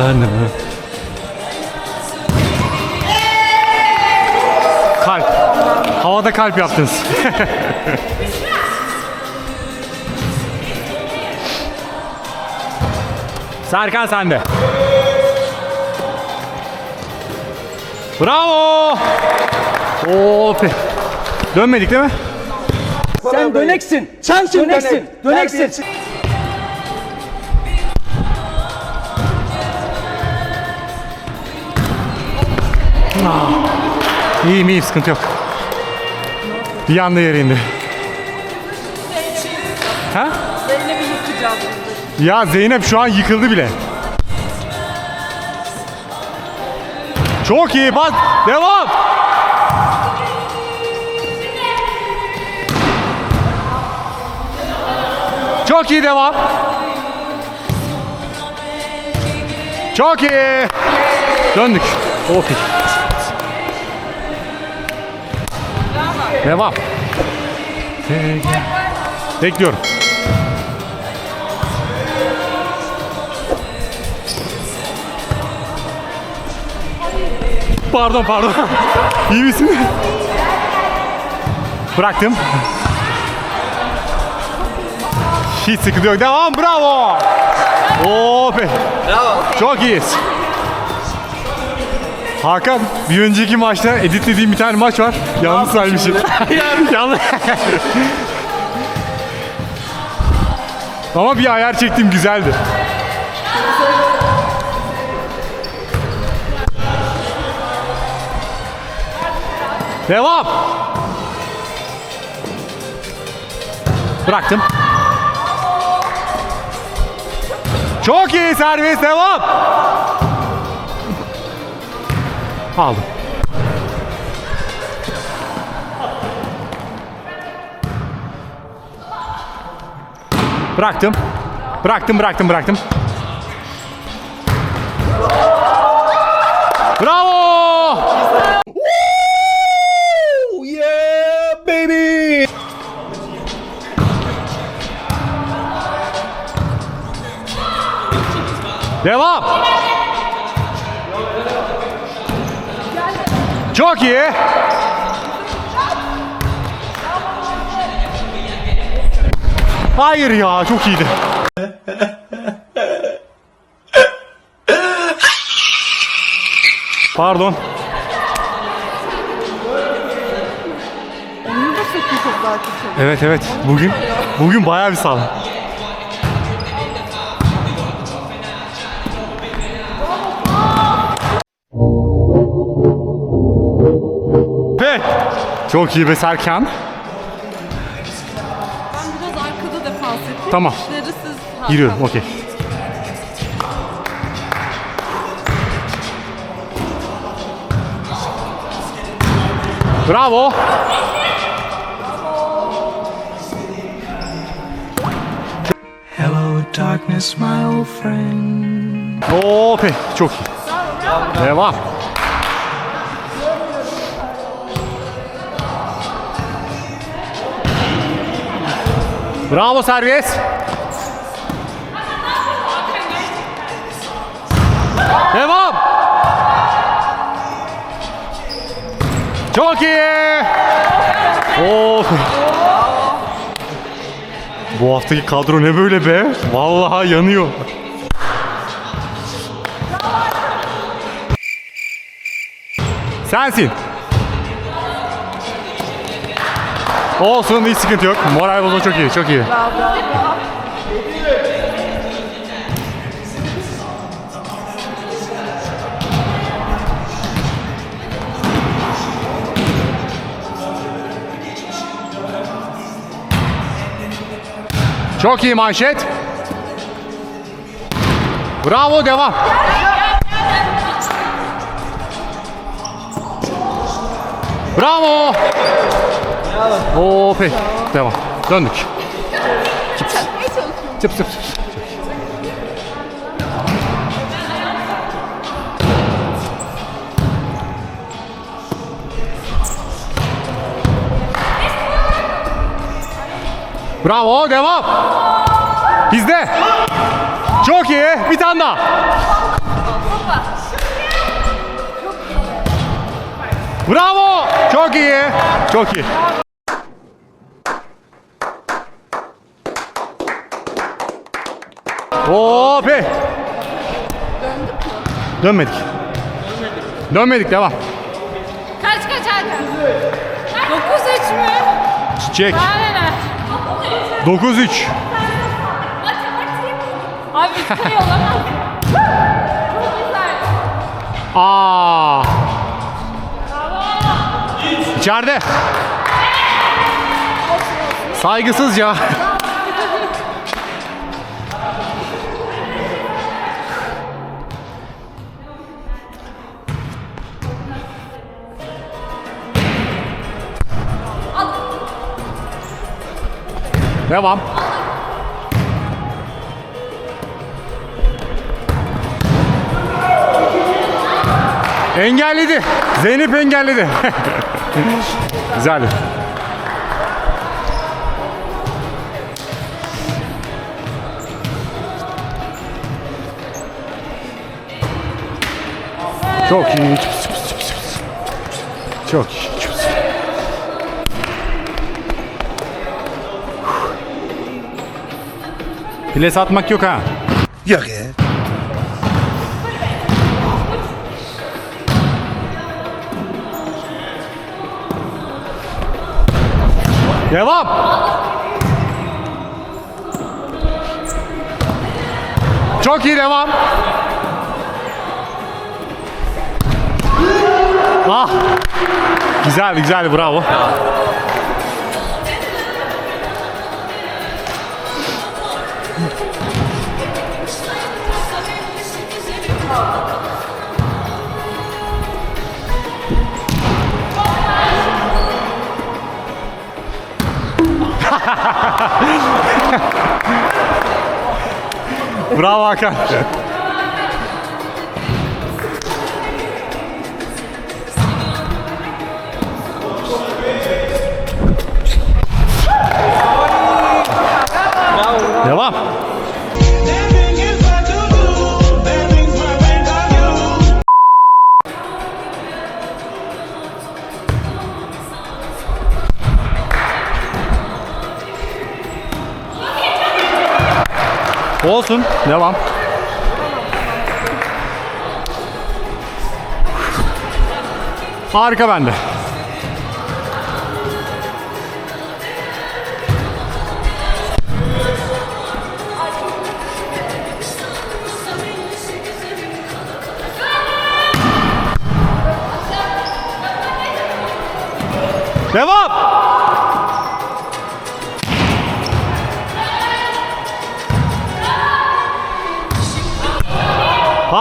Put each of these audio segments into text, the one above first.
alanı. Kalp. Havada kalp yaptınız. Serkan sende. Bravo. Oo, Dönmedik değil mi? Sen döneksin. Sensin döneksin. Döneksin. İyiyim iyiyim sıkıntı yok. Bir anda yere indi. Ha? Zeynep'i yıkacağız. Ya Zeynep şu an yıkıldı bile. Çok iyi bas. Devam. Çok iyi devam. Çok iyi. Döndük. Of. Devam. Bekliyorum. Pardon pardon. İyi misin? Bıraktım. Hiç sıkıntı yok. Devam bravo. Oo be. Bravo. Çok iyiyiz. Hakan bir önceki maçta editlediğim bir tane maç var. Yalnız saymışım. Yalnız. Ama bir ayar çektim güzeldi. Devam. Bıraktım. Çok iyi servis devam. Aldım. Bıraktım. Bıraktım, bıraktım, bıraktım. Bravo! Yeah baby. Devam. İyi. Hayır ya çok iyiydi. Pardon. Evet evet. Bugün bugün bayağı bir sağlam. Çok iyi be Serkan. Ben biraz arkada defans yapayım. Tamam. İşleri siz... Giriyorum okey. Bravo. Hello, darkness, my old friend. Oo pe çok iyi. Devam. Bravo servis. Devam. Çok iyi. Oo. Bu haftaki kadro ne böyle be? Vallahi yanıyor. Sensin. Olsun hiç sıkıntı yok. Moral bozma çok iyi, çok iyi. Çok iyi manşet. Bravo devam. Bravo. Okey. Devam. Döndük. Çıps. Çıps çıps çıps. Bravo devam. Bizde. Çok iyi. Bir tane daha. Bravo. Çok iyi. Çok iyi. Hop hey. Dönmedik. Dönmedik devam. Kaç kaç hadi. 9-3 mü? Çek. Aynen. 9-3. Abi üstüne yolamaz. Çok güzel. Aa. İçeride. Saygısızca. Devam. Engelledi. Zeynep engelledi. Güzeldi. Çok iyi. Çok iyi. Pile satmak yok ha. Yok ya. Devam. Çok iyi devam. Ah. Güzel güzel bravo. Bravo Hakan. Devam. Harika bende.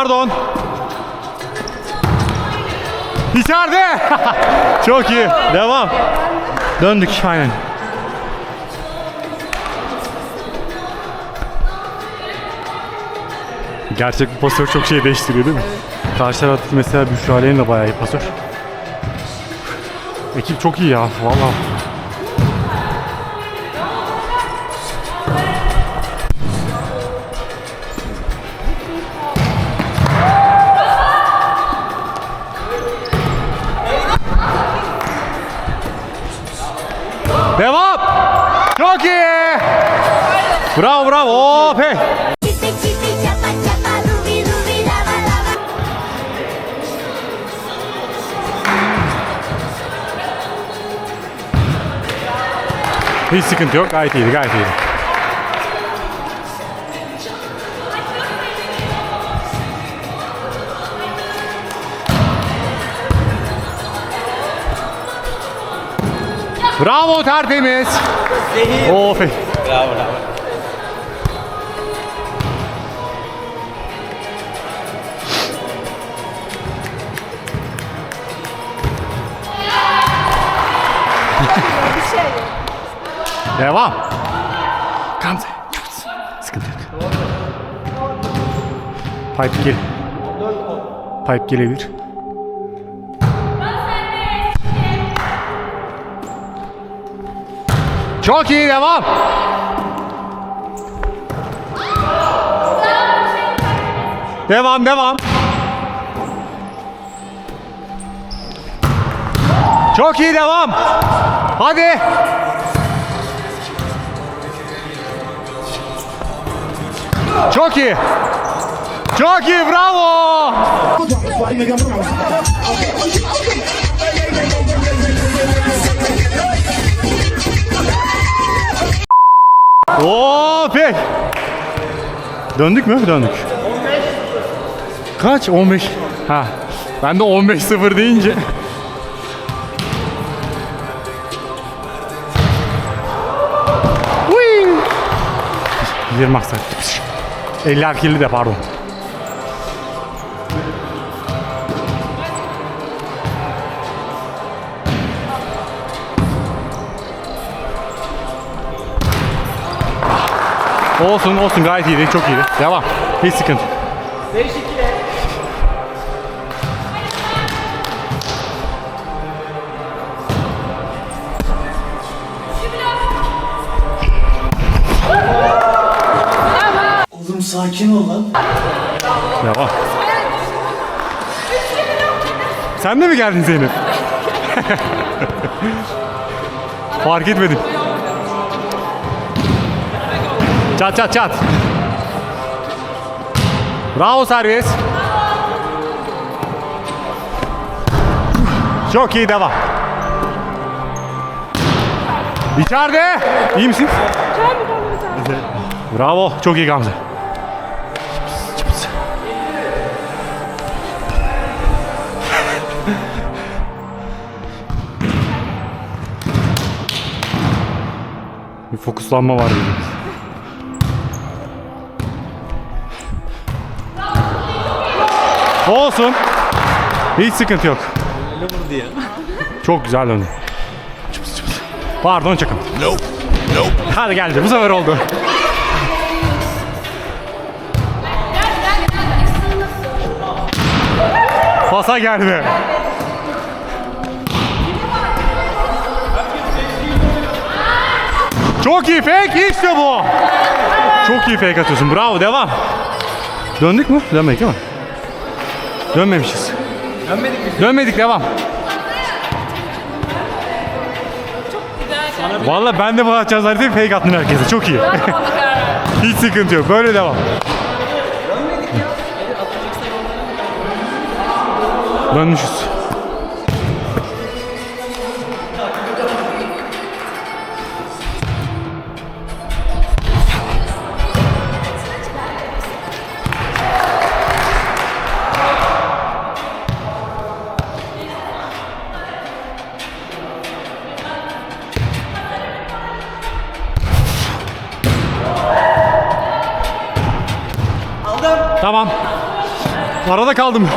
Pardon. İçeride. Çok iyi. Devam. Döndük aynen. Gerçek bir pasör çok şey değiştiriyor değil mi? Karşı taraftaki mesela Büşra Aleyh'in de bayağı iyi pasör. Ekip çok iyi ya valla. Devam. Çok iyi. Bravo bravo. Hop hey. Hiç sıkıntı yok. Gayet iyiydi gayet iyiydi. Bravo tertemiz. Of. hey. Bravo bravo. Devam. Gamze. Sıkıntı yok. Pipe gel. Pipe gelebilir. Çok iyi devam. Devam devam. Çok iyi devam. Hadi. Çok iyi. Çok iyi bravo. Oo pek. Döndük mü? Döndük. Kaç? 15. Ha. Ben de 15-0 deyince. Uy. 20 maksat. 50 kirli de pardon. Olsun olsun gayet iyiydi çok iyiydi. Devam. Hiç sıkıntı. Oğlum sakin ol lan. Devam. Sen de mi geldin Zeynep? Fark etmedim. Çat çat çat. Bravo servis. Çok iyi devam. İçeride. İyi misin? Bravo. Çok iyi Gamze. Bir fokuslanma var gibi. Olsun. Hiç sıkıntı yok. Çok güzel döndü. Çıpıs çıpıs. Pardon çakım. Hadi geldi. Bu sefer oldu. Pasa geldi. Çok iyi fake işte bu. Çok iyi fake atıyorsun. Bravo devam. Döndük mü? Dönmedik değil mi? Dönmemişiz. Dönmedik mi? Dönmedik devam. Vallahi ben de bu atacağız zannettim fake attın herkese. Çok iyi. Hiç sıkıntı yok. Böyle devam. Dönmüşüz. Kaldım.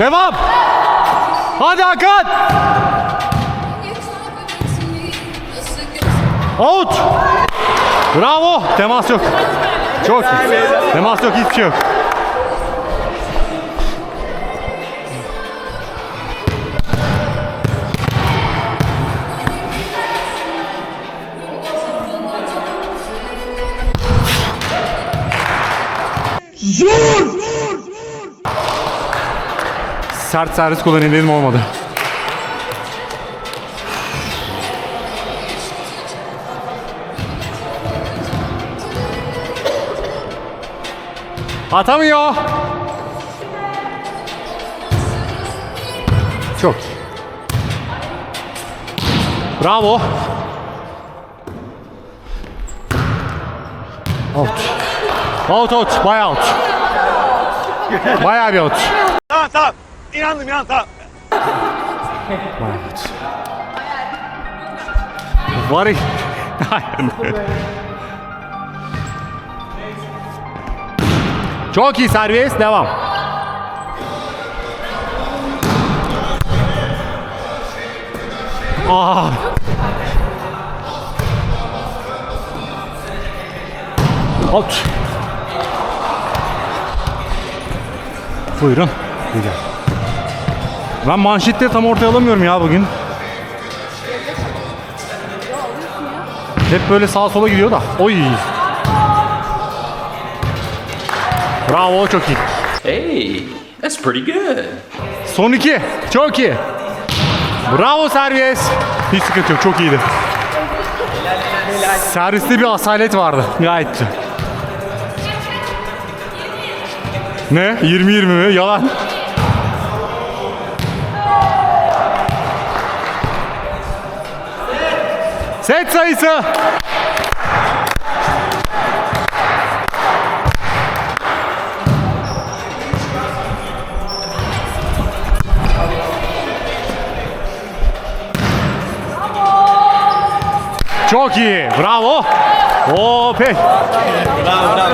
Devam. Hadi Hakan. Out. Bravo. Temas yok. Çok. Temas yok hiçbir şey yok. Sert servis kullanayım dedim olmadı. Atamıyor. Çok. Bravo. Out. Out out. Buy out. Bayağı bir out. İnandım inandım tamam. Out. Var ya-. Çok iyi servis. Devam. Aa. Out. Buyurun. Güzel. Ben manşette tam ortaya alamıyorum ya bugün. Hep böyle sağa sola gidiyor da. Oy. Bravo çok iyi. Hey, That's pretty good. Son iki. Çok iyi. Bravo servis. Hiç sıkıntı yok. Çok iyiydi. Serviste bir asalet vardı. Gayet güzel. Ne? 20-20 mi? Yalan. Set sayısı. Çok iyi. Bravo. Oo pek. Bravo bravo.